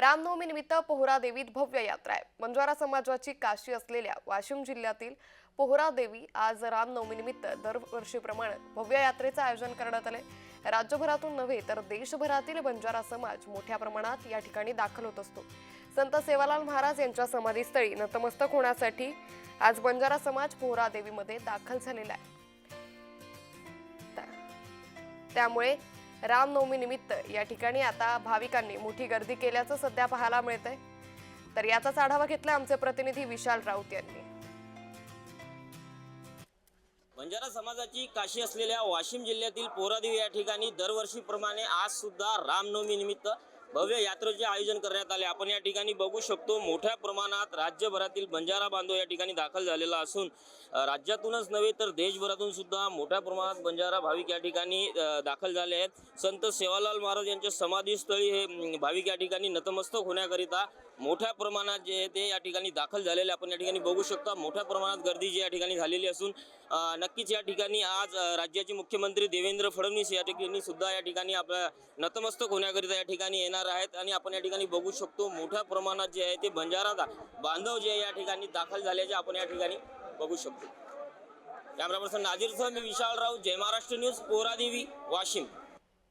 रामनवमीनिमित्त पोहरा देवीत भव्य यात्रा आहे. बंजारा समाजाची काशी असलेल्या वाशिम जिल्ह्यातील पोहरा देवी आज रामनवमीनिमित्त दरवर्षीप्रमाणे भव्य यात्रेचं आयोजन करण्यात आले राज्यभरातून नव्हे तर देशभरातील बंजारा समाज मोठ्या प्रमाणात या ठिकाणी दाखल होत असतो. संत सेवालाल महाराज यांच्या समाधीस्थळी नतमस्तक होण्यासाठी आज बंजारा समाज पोहरा देवीमध्ये दाखल झालेला आहे. त्यामुळे रामनवमी निमित्त या ठिकाणी आता भाविकांनी मोठी गर्दी केल्याचं सध्या पाहायला मिळत आहे तर याचाच आढावा घेतला आमचे प्रतिनिधी विशाल राऊत यांनी. बंजारा समाजाची काशी असलेल्या वाशिम जिल्ह्यातील पोरादेवी या ठिकाणी दरवर्षीप्रमाणे आज सुद्धा रामनवमी निमित्त भव्य यात्रेचे आयोजन करण्यात आले आपण या ठिकाणी बघू शकतो मोठ्या प्रमाणात राज्यभरातील बंजारा बांधव या ठिकाणी दाखल झालेला असून राज्यातूनच नव्हे तर देशभरातून सुद्धा मोठ्या प्रमाणात बंजारा भाविक या ठिकाणी दाखल झाले आहेत संत सेवालाल महाराज यांच्या समाधीस्थळी हे भाविक या ठिकाणी नतमस्तक होण्याकरिता मोठ्या प्रमाणात जे आहे ते या ठिकाणी दाखल झालेले आपण या ठिकाणी बघू शकता मोठ्या प्रमाणात गर्दी जी या ठिकाणी झालेली असून नक्कीच या ठिकाणी आज राज्याचे मुख्यमंत्री देवेंद्र फडणवीस या ठिकाणी सुद्धा या ठिकाणी आपल्या नतमस्तक होण्याकरिता या ठिकाणी येणार आहेत आणि आपण या ठिकाणी बघू शकतो मोठ्या प्रमाणात जे आहे ते बंजारा दा- बांधव जे आहे या ठिकाणी दाखल झाल्याचे आपण या ठिकाणी बघू शकतो. कॅमेरा पर्सन नाजीरसह मी विशाल राऊत जय महाराष्ट्र न्यूज पोरादेवी वाशिम.